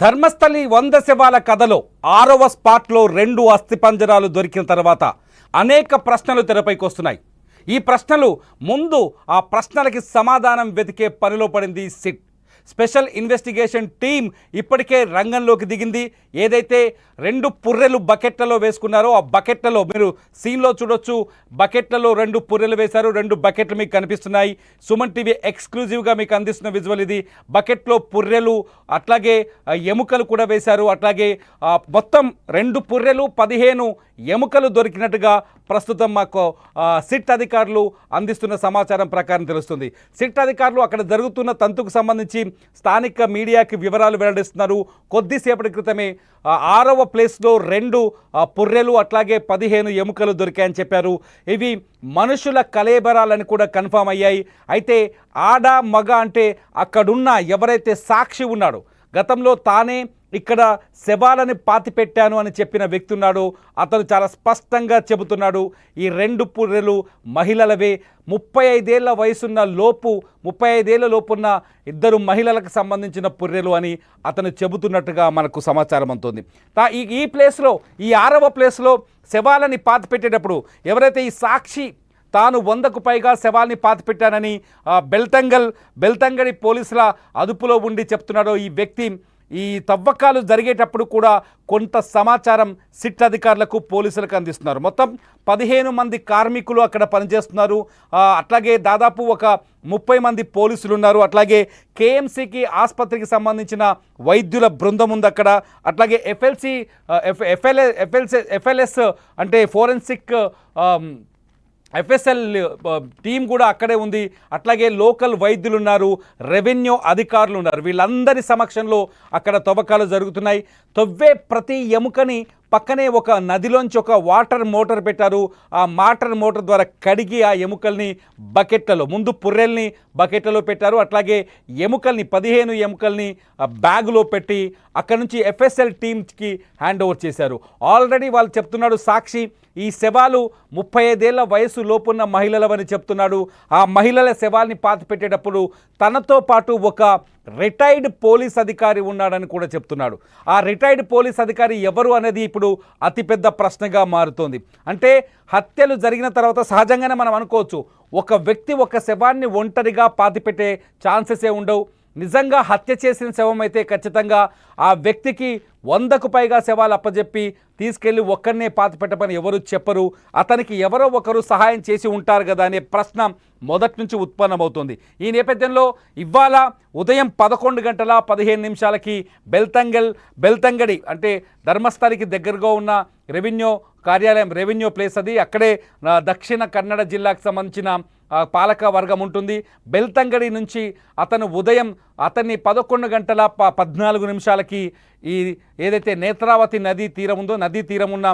ధర్మస్థలి వంద శవాల కథలో ఆరవ స్పాట్లో రెండు అస్థిపంజరాలు దొరికిన తర్వాత అనేక ప్రశ్నలు తెరపైకి వస్తున్నాయి. ఈ ప్రశ్నలు ముందు ఆ ప్రశ్నలకి సమాధానం వెతికే పనిలో పడింది సిట్. స్పెషల్ ఇన్వెస్టిగేషన్ టీం ఇప్పటికే రంగంలోకి దిగింది. ఏదైతే రెండు పుర్రెలు బకెట్లలో వేసుకున్నారో ఆ బకెట్లలో మీరు సీన్లో చూడొచ్చు. బకెట్లలో రెండు పుర్రెలు వేశారు రెండు బకెట్లు మీకు కనిపిస్తున్నాయి. సుమన్ టీవీ ఎక్స్క్లూజివ్గా మీకు అందిస్తున్న విజువల్ ఇది. బకెట్లో పుర్రెలు అట్లాగే ఎముకలు కూడా వేశారు. అట్లాగే మొత్తం రెండు పుర్రెలు పదిహేను ఎముకలు దొరికినట్టుగా ప్రస్తుతం మాకు సిట్ అధికారులు అందిస్తున్న సమాచారం ప్రకారం తెలుస్తుంది. సిట్ అధికారులు అక్కడ జరుగుతున్న తంతుకు సంబంధించి స్థానిక మీడియాకి వివరాలు వెల్లడిస్తున్నారు. కొద్దిసేపటి క్రితమే ఆరవ ప్లేస్లో రెండు పుర్రెలు అట్లాగే పదిహేను ఎముకలు దొరికాయని చెప్పారు. ఇవి మనుషుల కలేబరాలని కూడా కన్ఫామ్ అయ్యాయి. అయితే ఆడ మగ అంటే అక్కడున్న ఎవరైతే సాక్షి ఉన్నాడో గతంలో తానే ఇక్కడ శవాలని పాతిపెట్టాను అని చెప్పిన వ్యక్తి ఉన్నాడు అతను చాలా స్పష్టంగా చెబుతున్నాడు. ఈ రెండు పుర్రెలు మహిళలవే. ముప్పై ఐదేళ్ళ వయసున్న లోపు ముప్పై ఐదేళ్ళ లోపున్న ఇద్దరు మహిళలకు సంబంధించిన పుర్రెలు అని అతను చెబుతున్నట్టుగా మనకు సమాచారం అందుతుంది. తా- ఈ ఈ ప్లేస్లో ఈ ఆరవ ప్లేస్లో శవాలని పాతి పెట్టేటప్పుడు ఎవరైతే ఈ సాక్షి తాను వందకు పైగా శవాల్ని పాతిపెట్టానని బెల్తంగల్ బెల్తంగడి పోలీసుల అదుపులో ఉండి చెప్తున్నాడో ఈ వ్యక్తి ఈ తవ్వకాలు జరిగేటప్పుడు కూడా కొంత సమాచారం సిట్ అధికారులకు పోలీసులకు అందిస్తున్నారు. మొత్తం పదిహేను మంది కార్మికులు అక్కడ పనిచేస్తున్నారు. అట్లాగే దాదాపు ఒక ముప్పై మంది పోలీసులు ఉన్నారు. అట్లాగే కేఎంసీకి ఆసుపత్రికి సంబంధించిన వైద్యుల బృందం ఉంది అక్కడ. అట్లాగే F L C F L A F L C F L S అంటే forensic F S L team కూడా అక్కడే ఉంది. అట్లాగే లోకల్ వైద్యులు ఉన్నారు రెవెన్యూ అధికారులు ఉన్నారు వీళ్ళందరి సమక్షంలో అక్కడ తవ్వకాలు జరుగుతున్నాయి. తవ్వే ప్రతి ఎముకని పక్కనే ఒక నదిలోంచి ఒక వాటర్ మోటార్ పెట్టారు. ఆ వాటర్ మోటార్ ద్వారా కడిగి ఆ ఎముకల్ని బకెట్లలో ముందు పుర్రెల్ని బకెట్లలో పెట్టారు. అట్లాగే ఎముకల్ని పదిహేను ఎముకల్ని ఆ బ్యాగులో పెట్టి అక్కడ నుంచి ఎఫ్ఎస్ఎల్ టీమ్కి హ్యాండ్ ఓవర్ చేశారు. ఆల్రెడీ వాళ్ళు చెప్తున్నాడు సాక్షి ఈ శవాలు ముప్పై ఐదేళ్ళ వయసు లోపున్న మహిళలవని చెప్తున్నాడు. ఆ మహిళల శవాల్ని పాతి పెట్టేటప్పుడు తనతో పాటు ఒక రిటైర్డ్ పోలీస్ అధికారి ఉన్నాడని కూడా చెప్తున్నాడు. ఆ రిటైర్డ్ పోలీస్ అధికారి ఎవరు అనేది ఇప్పుడు అతిపెద్ద ప్రశ్నగా మారుతోంది. అంటే హత్యలు జరిగిన తర్వాత సహజంగానే మనం అనుకోవచ్చు ఒక వ్యక్తి ఒక శవాన్ని ఒంటరిగా పాతిపెట్టే ఛాన్సెసే ఉండవు. నిజంగా హత్య చేసిన శవం అయితే ఖచ్చితంగా ఆ వ్యక్తికి వందకు పైగా శవాలు అప్పజెప్పి తీసుకెళ్ళి ఒక్కరినే పాత పెట్టమని ఎవరు చెప్పరు. అతనికి ఎవరో ఒకరు సహాయం చేసి ఉంటారు కదా అనే ప్రశ్న మొదటి నుంచి ఉత్పన్నమవుతుంది. ఈ నేపథ్యంలో ఇవాళ ఉదయం పదకొండు గంటల పదిహేను నిమిషాలకి బెల్తంగల్ బెల్తంగడి అంటే ధర్మస్థలికి దగ్గరగా ఉన్న రెవెన్యూ కార్యాలయం రెవెన్యూ ప్లేస్ అది. అక్కడే దక్షిణ కన్నడ జిల్లాకు సంబంధించిన పాలక వర్గం ఉంటుంది. బెల్తంగడి నుంచి అతను ఉదయం అతన్ని పదకొండు గంటల ప పద్నాలుగు నిమిషాలకి ఈ ఏదైతే నేత్రావతి నదీ తీరం ఉందో నదీ తీరం ఉన్న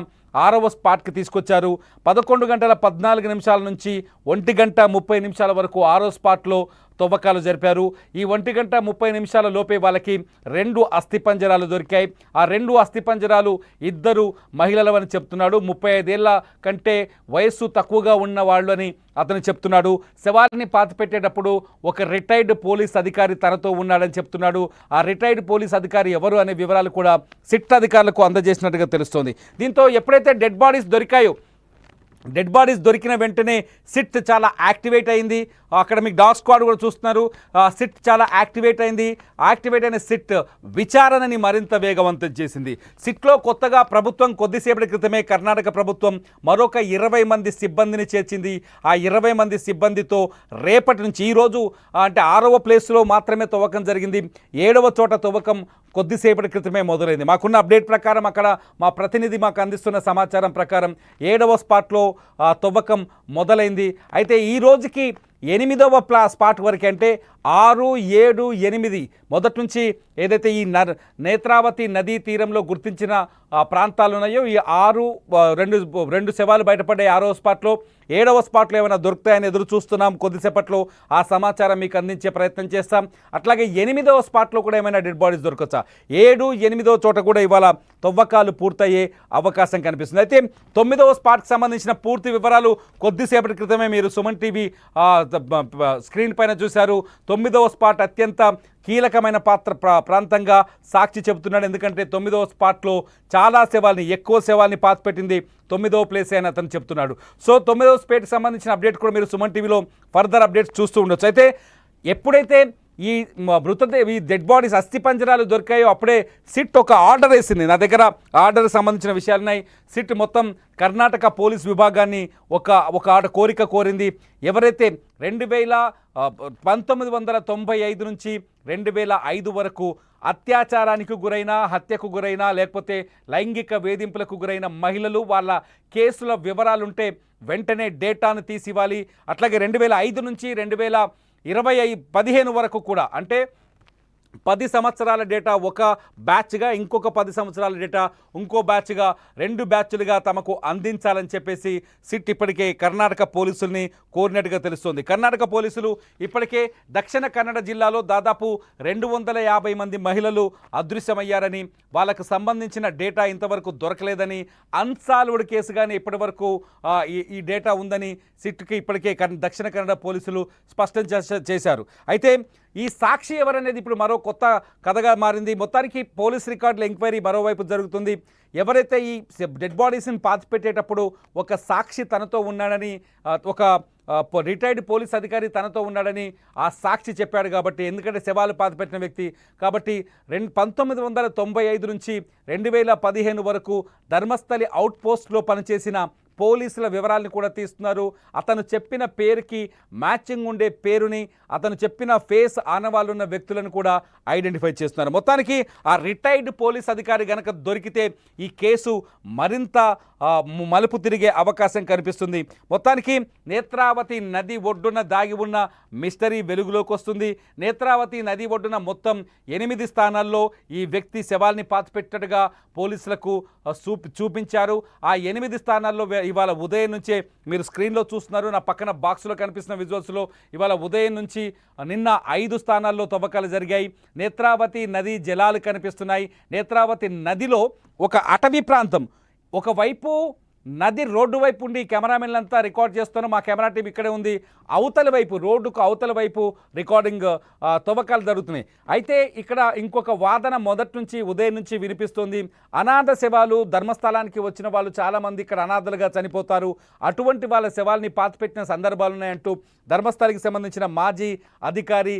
ఆరవ స్పాట్కి తీసుకొచ్చారు. పదకొండు గంటల పద్నాలుగు నిమిషాల నుంచి ఒంటి గంట ముప్పై నిమిషాల వరకు ఆరో స్పాట్లో తవ్వకాలు జరిపారు. ఈ ఒంటి గంట ముప్పై నిమిషాల లోపే వాళ్ళకి రెండు అస్థిపంజరాలు దొరికాయి. ఆ రెండు అస్థిపంజరాలు ఇద్దరు మహిళలవని చెప్తున్నాడు. ముప్పై ఐదేళ్ళ కంటే వయస్సు తక్కువగా ఉన్న వాళ్ళు అని అతను చెప్తున్నాడు. శవాలని పాతిపెట్టేటప్పుడు ఒక రిటైర్డ్ పోలీస్ అధికారి తనతో ఉన్నాడని చెప్తున్నాడు. ఆ రిటైర్డ్ పోలీస్ అధికారి ఎవరు అనే వివరాలు కూడా సిట్ అధికారులకు అందజేసినట్టుగా తెలుస్తోంది. దీంతో ఎప్పుడైతే డెడ్ బాడీస్ దొరికాయో డెడ్ బాడీస్ దొరికిన వెంటనే సిట్ చాలా యాక్టివేట్ అయింది. అక్కడ మీకు డాగ్ స్క్వాడ్ కూడా చూస్తున్నారు. సిట్ చాలా యాక్టివేట్ అయింది. యాక్టివేట్ అయిన సిట్ విచారణని మరింత వేగవంతం చేసింది. సిట్లో కొత్తగా ప్రభుత్వం కొద్దిసేపటి క్రితమే కర్ణాటక ప్రభుత్వం మరొక ఇరవై మంది సిబ్బందిని చేర్చింది. ఆ ఇరవై మంది సిబ్బందితో రేపటి నుంచి ఈరోజు అంటే ఆరవ ప్లేస్లో మాత్రమే తవ్వకం జరిగింది. ఏడవ చోట తవ్వకం కొద్దిసేపటి క్రితమే మొదలైంది. మాకున్న అప్డేట్ ప్రకారం అక్కడ మా ప్రతినిధి మాకు అందిస్తున్న సమాచారం ప్రకారం ఏడవ స్పాట్లో ఆ, తవ్వకం మొదలైంది. అయితే ఈ రోజుకి ఎనిమిదవ ప్లా స్పాట్ వరకు అంటే ఆరు ఏడు ఎనిమిది. మొదటి నుంచి ఏదైతే ఈ నర్ నేత్రావతి నదీ తీరంలో గుర్తించిన ప్రాంతాలు ఉన్నాయో ఈ ఆరు రెండు రెండు శవాలు బయటపడే ఆరో స్పాట్లో. ఏడవ స్పాట్లో ఏమైనా దొరుకుతాయని ఎదురు చూస్తున్నాం. కొద్దిసేపట్లో ఆ సమాచారం మీకు అందించే ప్రయత్నం చేస్తాం. అట్లాగే ఎనిమిదవ స్పాట్లో కూడా ఏమైనా డెడ్ బాడీస్ దొరకచ్చా? ఏడు ఎనిమిదవ చోట కూడా ఇవాళ తవ్వకాలు పూర్తయ్యే అవకాశం కనిపిస్తుంది. అయితే తొమ్మిదవ స్పాట్కి సంబంధించిన పూర్తి వివరాలు కొద్దిసేపటి క్రితమే మీరు సుమన్ టీవీ స్క్రీన్ పైన చూశారు. తొమ్మిదవ స్పాట్ అత్యంత కీలకమైన పాత్ర ప్రా- ప్రాంతంగా సాక్షి చెబుతున్నాడు. ఎందుకంటే తొమ్మిదవ స్పాట్లో చాలా శవాల్ని ఎక్కువ శవాల్ని పాతిపెట్టింది తొమ్మిదవ ప్లేస్ అని అతను చెప్తున్నాడు. సో తొమ్మిదవ స్పేట్కి సంబంధించిన అప్డేట్ కూడా మీరు సుమన్ టీవీలో ఫర్దర్ అప్డేట్స్ చూస్తూ ఉండొచ్చు. అయితే ఎప్పుడైతే ఈ మృతదేహ ఈ డెడ్ బాడీస్ అస్థి పంజరాలు దొరికాయో అప్పుడే సిట్ ఒక ఆర్డర్ వేసింది. నా దగ్గర ఆర్డర్ సంబంధించిన విషయాలున్నాయి. సిట్ మొత్తం కర్ణాటక పోలీస్ విభాగాన్ని ఒక ఒక ఆట కోరిక కోరింది. ఎవరైతే రెండు వేల పంతొమ్మిది వందల తొంభై ఐదు నుంచి రెండు వేల ఐదు వరకు అత్యాచారానికి గురైన హత్యకు గురైన లేకపోతే లైంగిక వేధింపులకు గురైన మహిళలు వాళ్ళ కేసుల వివరాలుంటే వెంటనే డేటాను తీసివ్వాలి. అట్లాగే రెండు వేల ఐదు నుంచి రెండు వేల ఇరవై ఐ పదిహేను వరకు కూడా. అంటే పది సంవత్సరాల డేటా ఒక బ్యాచ్గా ఇంకొక పది సంవత్సరాల డేటా ఇంకో బ్యాచ్గా రెండు బ్యాచ్లుగా తమకు అందించాలని చెప్పేసి సిట్ ఇప్పటికే కర్ణాటక పోలీసుల్ని కోరినట్టుగా తెలుస్తోంది. కర్ణాటక పోలీసులు ఇప్పటికే దక్షిణ కన్నడ జిల్లాలో దాదాపు రెండు వందల యాభై మంది మహిళలు అదృశ్యమయ్యారని వాళ్ళకు సంబంధించిన డేటా ఇంతవరకు దొరకలేదని అన్సాల్వ్డ్ కేసుగానే ఇప్పటివరకు వరకు ఈ ఈ డేటా ఉందని సిట్కి ఇప్పటికే కన్- దక్షిణ కన్నడ పోలీసులు స్పష్టం చేశారు. అయితే ఈ సాక్షి ఎవరనేది ఇప్పుడు మరో కొత్త కథగా మారింది. మొత్తానికి పోలీస్ రికార్డుల ఎంక్వైరీ మరోవైపు జరుగుతుంది. ఎవరైతే ఈ డెడ్ బాడీస్ని పాతిపెట్టేటప్పుడు ఒక సాక్షి తనతో ఉన్నాడని ఒక రిటైర్డ్ పోలీస్ అధికారి తనతో ఉన్నాడని ఆ సాక్షి చెప్పాడు కాబట్టి ఎందుకంటే శవాలు పాతిపెట్టిన వ్యక్తి కాబట్టి రెండు పంతొమ్మిది వందల తొంభై ఐదు నుంచి రెండు వేల పదిహేను వరకు ధర్మస్థలి అవుట్ పోస్ట్లో పనిచేసిన పోలీసుల వివరాలను కూడా తీస్తున్నారు. అతను చెప్పిన పేరుకి మ్యాచింగ్ ఉండే పేరుని అతను చెప్పిన ఫేస్ ఆనవాళ్ళున్న వ్యక్తులను కూడా ఐడెంటిఫై చేస్తున్నారు. మొత్తానికి ఆ రిటైర్డ్ పోలీస్ అధికారి గనక దొరికితే ఈ కేసు మరింత మలుపు తిరిగే అవకాశం కనిపిస్తుంది. మొత్తానికి నేత్రావతి నది ఒడ్డున దాగి ఉన్న మిస్టరీ వెలుగులోకి వస్తుంది. నేత్రావతి నది ఒడ్డున మొత్తం ఎనిమిది స్థానాల్లో ఈ వ్యక్తి శవాల్ని పాతిపెట్టడుగా పోలీసులకు చూపి చూపించారు. ఆ ఎనిమిది స్థానాల్లో ఇవాళ ఉదయం నుంచే మీరు స్క్రీన్లో చూస్తున్నారు. నా పక్కన బాక్స్లో కనిపిస్తున్న విజువల్స్లో ఇవాళ ఉదయం నుంచి నిన్న ఐదు స్థానాల్లో తవ్వకాలు జరిగాయి. నేత్రావతి నది జలాలు కనిపిస్తున్నాయి. నేత్రావతి నదిలో ఒక అటవీ ప్రాంతం ఒకవైపు నది రోడ్డు వైపు ఉండి కెమెరామెన్లంతా రికార్డ్ చేస్తున్నాం. మా కెమెరా టీం ఇక్కడే ఉంది. అవతల వైపు రోడ్డుకు అవతల వైపు రికార్డింగ్ తవ్వకాలు జరుగుతున్నాయి. అయితే ఇక్కడ ఇంకొక వాదన మొదటి నుంచి ఉదయం నుంచి వినిపిస్తుంది. అనాథ శవాలు ధర్మస్థలానికి వచ్చిన వాళ్ళు చాలామంది ఇక్కడ అనాథలుగా చనిపోతారు. అటువంటి వాళ్ళ శవాల్ని పాతిపెట్టిన సందర్భాలు ఉన్నాయంటూ ధర్మస్థలికి సంబంధించిన మాజీ అధికారి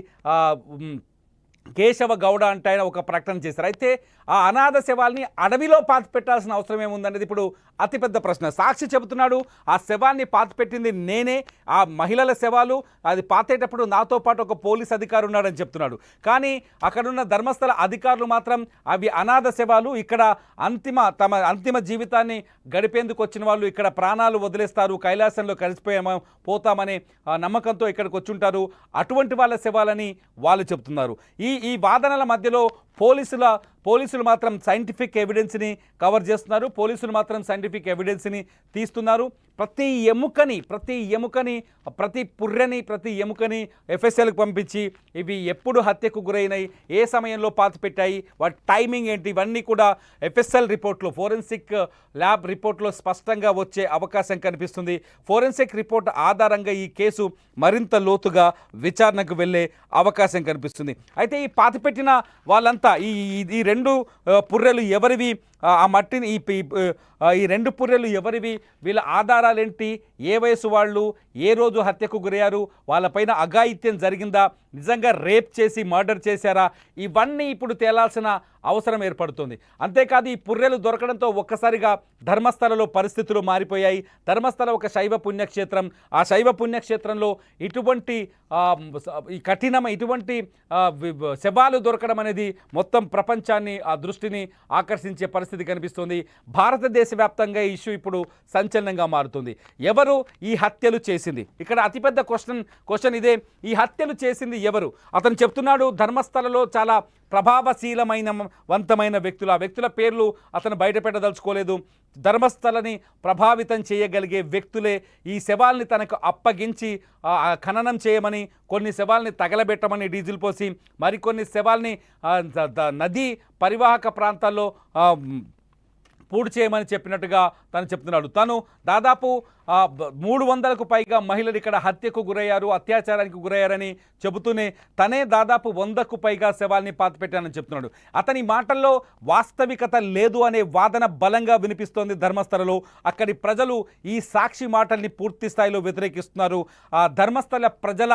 కేశవ గౌడ అంటే ఆయన ఒక ప్రకటన చేశారు. అయితే ఆ అనాథ శవాల్ని అడవిలో పాతి పెట్టాల్సిన అవసరం ఏముందనేది ఇప్పుడు అతిపెద్ద ప్రశ్న. సాక్షి చెబుతున్నాడు ఆ శవాన్ని పాతి పెట్టింది నేనే ఆ మహిళల శవాలు అది పాతేటప్పుడు నాతో పాటు ఒక పోలీస్ అధికారి ఉన్నాడని చెప్తున్నాడు. కానీ అక్కడున్న ధర్మస్థల అధికారులు మాత్రం అవి అనాథ శవాలు ఇక్కడ అంతిమ తమ అంతిమ జీవితాన్ని గడిపేందుకు వచ్చిన వాళ్ళు ఇక్కడ ప్రాణాలు వదిలేస్తారు కైలాసంలో కలిసిపోయామో పోతామనే ఆ, నమ్మకంతో ఇక్కడికి వచ్చుంటారు. అటువంటి వాళ్ళ శవాలని వాళ్ళు చెప్తున్నారు ఈ ఈ వాదనల మధ్యలో పోలీసుల పోలీసులు మాత్రం సైంటిఫిక్ ఎవిడెన్స్ని కవర్ చేస్తున్నారు. పోలీసులు మాత్రం సైంటిఫిక్ ఎవిడెన్స్ని తీస్తున్నారు. ప్రతి ఎముకని ప్రతి ఎముకని ప్రతి పుర్రెని ప్రతి ఎముకని ఎఫ్ఎస్ఎల్కి పంపించి ఇవి ఎప్పుడు హత్యకు గురైనాయి ఏ సమయంలో పాతి పెట్టాయి వాటి టైమింగ్ ఏంటి ఇవన్నీ కూడా ఎఫ్ఎస్ఎల్ రిపోర్ట్లో ఫోరెన్సిక్ ల్యాబ్ రిపోర్ట్లో స్పష్టంగా వచ్చే అవకాశం కనిపిస్తుంది. ఫోరెన్సిక్ రిపోర్ట్ ఆధారంగా ఈ కేసు మరింత లోతుగా విచారణకు వెళ్ళే అవకాశం కనిపిస్తుంది. అయితే ఈ పాతిపెట్టిన వాళ్ళంతా ఈ ఈ- ఈ రెండు పుర్రెలు ఎవరివి? ఆ, మట్టిని ఈ ఈ, రెండు పుర్రెలు ఎవరివి? వీళ్ళ ఆధారాలేంటి? ఏ వయసు వాళ్ళు? ఏ రోజు హత్యకు గురయ్యారు? వాళ్ళపైన అఘాయిత్యం జరిగిందా? నిజంగా రేప్ చేసి మర్డర్ చేశారా? ఇవన్నీ ఇప్పుడు తేలాల్సిన అవసరం ఏర్పడుతుంది. అంతేకాదు ఈ పుర్రెలు దొరకడంతో ఒక్కసారిగా ధర్మస్థలలో పరిస్థితులు మారిపోయాయి. ధర్మస్థల ఒక శైవ పుణ్యక్షేత్రం. ఆ శైవ పుణ్యక్షేత్రంలో ఇటువంటి ఈ కఠినమ ఇటువంటి శవాలు దొరకడం అనేది మొత్తం ప్రపంచాన్ని ఆ దృష్టిని ఆకర్షించే పరిస్థితి కనిపిస్తుంది. భారతదేశ వ్యాప్తంగా ఈ ఇష్యూ ఇప్పుడు సంచలనంగా మారుతుంది. ఎవరు ఈ హత్యలు చేసింది? ఇక్కడ అతిపెద్ద క్వశ్చన్ క్వశ్చన్ ఇదే. ఈ హత్యలు చేసింది ఎవరు? అతను చెప్తున్నాడు ధర్మస్థలలో చాలా ప్రభావశీలమైన వంతమైన వ్యక్తులు. ఆ వ్యక్తుల పేర్లు అతను బయటపెట్టదలుచుకోలేదు. ధర్మస్థలని ప్రభావితం చేయగలిగే వ్యక్తులే ఈ శవాల్ని తనకు అప్పగించి ఖననం చేయమని కొన్ని శవాల్ని తగలబెట్టమని డీజిల్ పోసి మరికొన్ని శవాల్ని నదీ పరివాహక ప్రాంతాల్లో ఆ, చేయమని చెప్పినట్టుగా తను చెప్తున్నాడు. తను దాదాపు మూడు వందలకు పైగా మహిళలు ఇక్కడ హత్యకు గురయ్యారు అత్యాచారానికి గురయ్యారని చెబుతూనే తనే దాదాపు వందకు పైగా శవాల్ని పాతిపెట్టానని చెప్తున్నాడు. అతని మాటల్లో వాస్తవికత లేదు అనే వాదన బలంగా వినిపిస్తోంది ధర్మస్థలలో. అక్కడి ప్రజలు ఈ సాక్షి మాటల్ని పూర్తి స్థాయిలో వ్యతిరేకిస్తున్నారు. ఆ ధర్మస్థల ప్రజల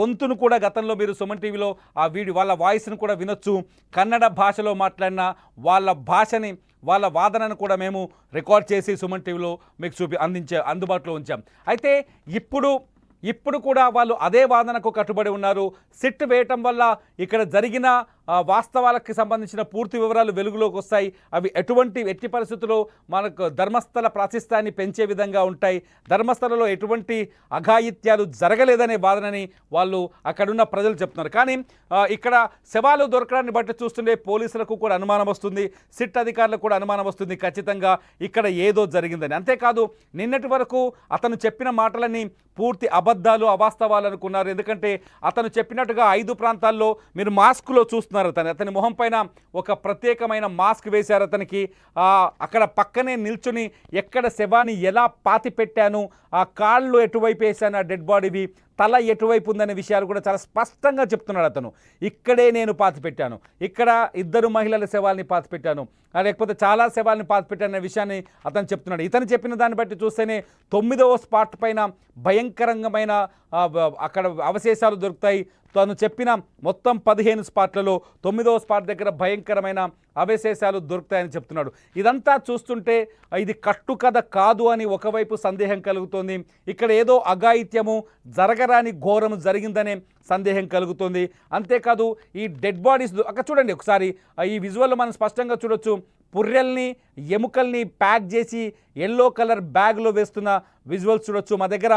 గొంతును కూడా గతంలో మీరు సుమన్ టీవీలో ఆ వీడి వాళ్ళ వాయిస్ను కూడా వినొచ్చు. కన్నడ భాషలో మాట్లాడిన వాళ్ళ భాషని వాళ్ళ వాదనను కూడా మేము రికార్డ్ చేసి సుమన్ టీవీలో మీకు చూపి అందించే అందుబాటులో ఉంచాం. అయితే ఇప్పుడు ఇప్పుడు కూడా వాళ్ళు అదే వాదనకు కట్టుబడి ఉన్నారు. సిట్ వేయటం వల్ల ఇక్కడ జరిగిన వాస్తవాలకు సంబంధించిన పూర్తి వివరాలు వెలుగులోకి వస్తాయి. అవి ఎటువంటి ఎట్టి పరిస్థితుల్లో మనకు ధర్మస్థల ప్రాశస్త్యాన్ని పెంచే విధంగా ఉంటాయి. ధర్మస్థలలో ఎటువంటి అఘాయిత్యాలు జరగలేదనే వాదనని వాళ్ళు అక్కడున్న ప్రజలు చెప్తున్నారు. కానీ ఇక్కడ శవాలు దొరకడాన్ని బట్టి చూస్తుంటే పోలీసులకు కూడా అనుమానం వస్తుంది. సిట్ అధికారులకు కూడా అనుమానం వస్తుంది ఖచ్చితంగా ఇక్కడ ఏదో జరిగిందని. అంతేకాదు నిన్నటి వరకు అతను చెప్పిన మాటలని పూర్తి అబద్ధాలు అవాస్తవాలు అనుకున్నారు. ఎందుకంటే అతను చెప్పినట్టుగా ఐదు ప్రాంతాల్లో మీరు మాస్క్లో చూస్తున్నారు. అతను అతని మొహం పైన ఒక ప్రత్యేకమైన మాస్క్ వేశారు అతనికి. అక్కడ పక్కనే నిల్చుని ఎక్కడ శవాన్ని ఎలా పాతి పెట్టాను ఆ కాళ్ళు ఎటువైపు వేశాను ఆ డెడ్ బాడీవి తల ఎటువైపు ఉందనే విషయాలు కూడా చాలా స్పష్టంగా చెప్తున్నాడు అతను. ఇక్కడే నేను పాతి పెట్టాను. ఇక్కడ ఇద్దరు మహిళల శవాల్ని పాతి పెట్టాను. లేకపోతే చాలా శవాల్ని పాతి పెట్టాను అనే విషయాన్ని అతను చెప్తున్నాడు. ఇతను చెప్పిన దాన్ని బట్టి చూస్తేనే తొమ్మిదవ స్పాట్ పైన భయంకరంగమైన అక్కడ అవశేషాలు దొరుకుతాయి. తను చెప్పిన మొత్తం పదిహేను స్పాట్లలో తొమ్మిదవ స్పాట్ దగ్గర భయంకరమైన అవశేషాలు దొరుకుతాయని చెప్తున్నాడు. ఇదంతా చూస్తుంటే ఇది కట్టుకథ కాదు అని ఒకవైపు సందేహం కలుగుతోంది. ఇక్కడ ఏదో అఘాయిత్యము జరగ జరగరాని ఘోరము జరిగిందనే సందేహం కలుగుతుంది. అంతేకాదు ఈ డెడ్ బాడీస్ అక్కడ చూడండి ఒకసారి ఈ విజువల్లో మనం స్పష్టంగా చూడొచ్చు. పుర్రెల్ని ఎముకల్ని ప్యాక్ చేసి ఎల్లో కలర్ బ్యాగ్లో వేస్తున్న విజువల్స్ చూడొచ్చు. మా దగ్గర